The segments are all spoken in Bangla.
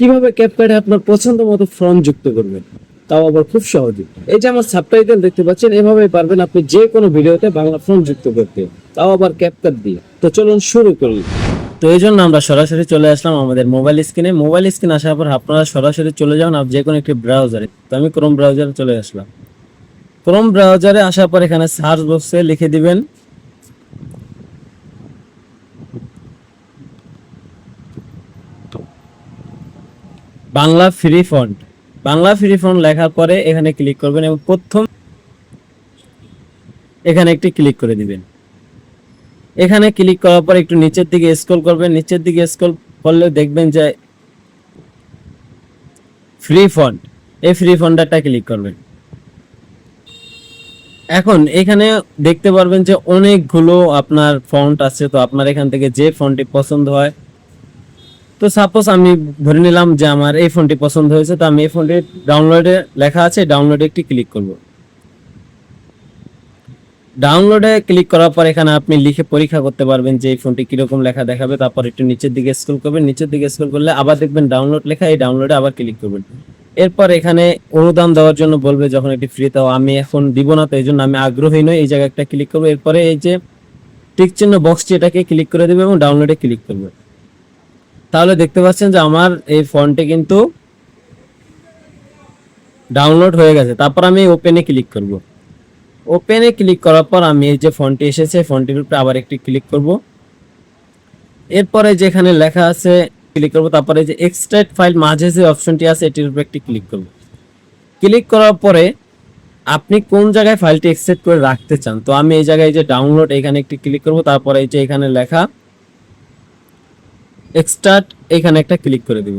কীভাবে ক্যাপকাটে আপনার পছন্দ মতো ফ্রন্ট যুক্ত করবেন? তাও আবার খুব সহজে। এই যে আমার সাবটাইটেল দেখতে পাচ্ছেন, এভাবেই পারবেন আপনি যে কোনো ভিডিওতে বাংলা ফ্রন্ট যুক্ত করতে। তাও আবার ক্যাপকাট দিয়ে। তো চলুন শুরু করি। তো এই জন্য আমরা সরাসরি চলে আসলাম আমাদের মোবাইল স্ক্রিনে মোবাইল স্ক্রিন আসার পর আপনারা সরাসরি চলে যান আপ যে কোনো একটি ব্রাউজারে তো আমি ক্রোম ব্রাউজারে চলে আসলাম। ক্রোম ব্রাউজারে আসার পর এখানে সার্চ বক্সে লিখে দিবেন Bangla free font Bangla free font লেখার পরে এখানে ক্লিক করবেন এবং প্রথম এখানে একটি ক্লিক করে দিবেন। এখানে ক্লিক করার পর একটু নিচের দিকে স্ক্রল করবেন। নিচের দিকে স্ক্রল করলে দেখবেন যে ফ্রি ফন্ট এই ফ্রি ফন্টটা ক্লিক করবেন। এখন এখানে দেখতে পারবেন যে অনেকগুলো আপনার ফন্ট আছে। তো আপনার এখান থেকে যে ফন্টটি পছন্দ হয় তো সাপোজ আমি ধরে নিলাম যে আমার এই ফোনটি পছন্দ হয়েছে, তো আমি এই ফোনটি ডাউনলোডে লেখা আছে ডাউনলোডে একটি ক্লিক করব। ডাউনলোডে ক্লিক করার পর এখানে আপনি লিখে পরীক্ষা করতে পারবেন যে এই ফোনটি কীরকম লেখা দেখাবে, তারপর একটু নিচের দিকে স্ক্রল করবেন, নিচের দিকে স্ক্রল করলে আবার দেখবেন ডাউনলোড লেখা, এই ডাউনলোডে আবার ক্লিক করবেন। এরপর এখানে অনুদান দেওয়ার জন্য বলবে যখন এটি ফ্রি তাও আমি এখন দিব না, তো এই জন্য আমি আগ্রহী নই, এই জায়গায় একটা ক্লিক করব। এরপরে এই যে টিক চিহ্ন বক্সটি এটাকে ক্লিক করে দেবে এবং ডাউনলোডে ক্লিক করবে। তাহলে দেখতে পাচ্ছেন যে আমার এই ফন্টে কিন্তু ডাউনলোড হয়ে গেছে। তারপর আমি ওপেনে ক্লিক করব। ওপেনে ক্লিক করার পর আমি এই যে ফন্টটি এসেছে ফন্টের উপরে আবার একটি ক্লিক করব। এরপরে যেখানে লেখা আছে ক্লিক করব, তারপরে যে এক্সট্রাক্ট ফাইল মাঝে যে অপশনটি আছে, এটির উপরে একটি ক্লিক করব। ক্লিক করার পরে আপনি কোন জায়গায় ফাইলটি এক্সট্রাক্ট করে রাখতে চান? তো আমি এই জায়গায় যে ডাউনলোড এখানে একটি ক্লিক করব, তারপরে এই যে এখানে লেখা এক্সট্রাক্ট এখানে একটা ক্লিক করে দিব।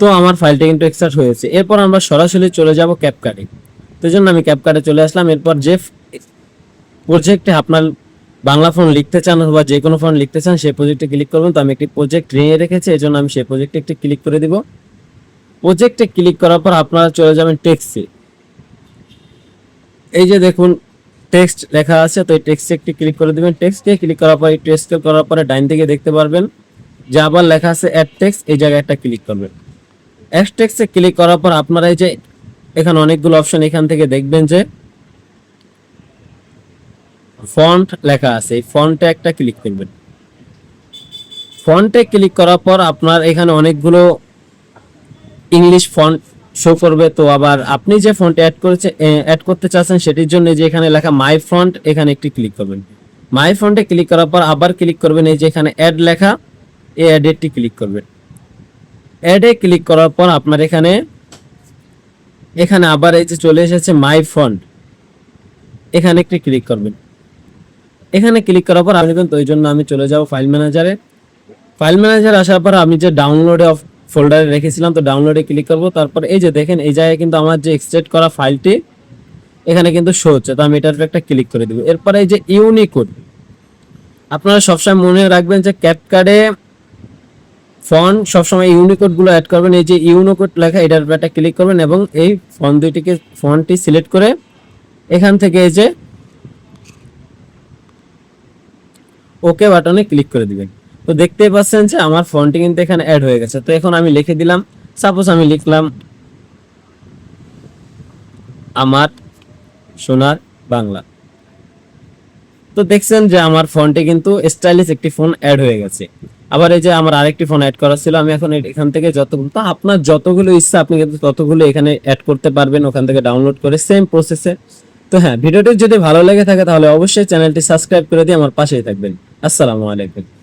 তো আমার ফাইলটা কিন্তু এক্সট্রাক্ট হয়েছে। এরপর আমরা সরাসরি চলে যাব ক্যাপকাটে তো জন্য আমি ক্যাপকাটে চলে আসলাম। এরপর যে প্রজেক্টে আপনার বাংলা ফোন লিখতে চান অথবা যে কোনো ফোন লিখতে চান, সেই প্রজেক্টে ক্লিক করবেন। তো আমি একটি প্রজেক্ট নিয়ে রেখেছি, এই জন্য আমি সেই প্রজেক্টে একটি ক্লিক করে দিব। প্রজেক্টে ক্লিক করার পর আপনারা চলে যাবেন টেক্সটে এই যে দেখুন টেক্সট লেখা আছে, তো এই টেক্সটে একটি ক্লিক করে দিবেন। টেক্সটে ক্লিক করার পর একটু স্ক্রল করার পরে ডাইন থেকে দেখতে পারবেন, যে আবার লেখা আছে অ্যাড টেক্সট এই জায়গায় একটা ক্লিক করবেন। অ্যাড টেক্সটে ক্লিক করার পর আপনারা এই যে এখানে অনেকগুলো অপশন এখান থেকে দেখবেন যে ফন্ট লেখা আছে, এই ফন্টে একটা ক্লিক করবেন। ফন্টে ক্লিক করার পর আপনার এখানে অনেকগুলো ইংলিশ ফন্ট শো করবে। তো আবার আপনি যে ফন্ট অ্যাড করেছে অ্যাড করতে চাচ্ছেন সেটির জন্য যে এখানে লেখা মাই ফন্ট এখানে একটি ক্লিক করবেন। মাই ফন্টে ক্লিক করার পর আবার ক্লিক করবেন, এই যে এখানে অ্যাড লেখা, এই অ্যাডেরটি ক্লিক করবেন। অ্যাডে ক্লিক করার পর আপনার এখানে এখানে আবার এই যে চলে এসেছে মাই ফন্ট এখানে একটি ক্লিক করবেন। এখানে ক্লিক করার পর আপনি কিন্তু ওই জন্য আমি চলে যাব ফাইল ম্যানেজারে ফাইল ম্যানেজার আসার পর আমি যে ডাউনলোডে অফ ফোল্ডারে রেখেছিলাম, তো ডাউনলোডে ক্লিক করব। তারপর এই যে দেখেন, এই জায়গায় কিন্তু আমার যে এক্সট্রাক্ট করা ফাইলটি এখানে কিন্তু শো হচ্ছে। তো আমি এটার একটা ক্লিক করে দিব। এরপরে এই যে ইউনিকোড আপনারা সবসময় মনে রাখবেন যে ক্যাপকার্ডে ফন্ট সবসময় ইউনিকোডগুলো অ্যাড করবেন। এই যে ইউনিকোড লেখা, এটার একটা ক্লিক করবেন এবং এই ফন্ট দুইটিকে ফন্টটি সিলেক্ট করে এখান থেকে এই যে ওকে বাটনে ক্লিক করে দিবেন। তো দেখতেই পাচ্ছেন যে আমার ফন্টটি কিন্তু এখানে অ্যাড হয়ে গেছে। তো এখন আমি লিখে দিলাম সাপোজ আমি লিখলাম আমার সোনার বাংলা। তো দেখছেন যে আমার ফন্টে কিন্তু স্টাইলিশ একটি ফোন অ্যাড হয়ে গেছে। আবার এই যে আমার আরেকটি ফোন অ্যাড করা ছিল, আমি এখন এখান থেকে যতগুলো তো আপনার যতগুলো ইচ্ছা, আপনি কিন্তু ততগুলো এখানে অ্যাড করতে পারবেন, ওখান থেকে ডাউনলোড করে সেম প্রসেসে তো হ্যাঁ ভিডিওটি যদি ভালো লেগে থাকে, তাহলে অবশ্যই চ্যানেলটি সাবস্ক্রাইব করে দিয়ে আমার পাশেই থাকবেন। আসসালামু আলাইকুম।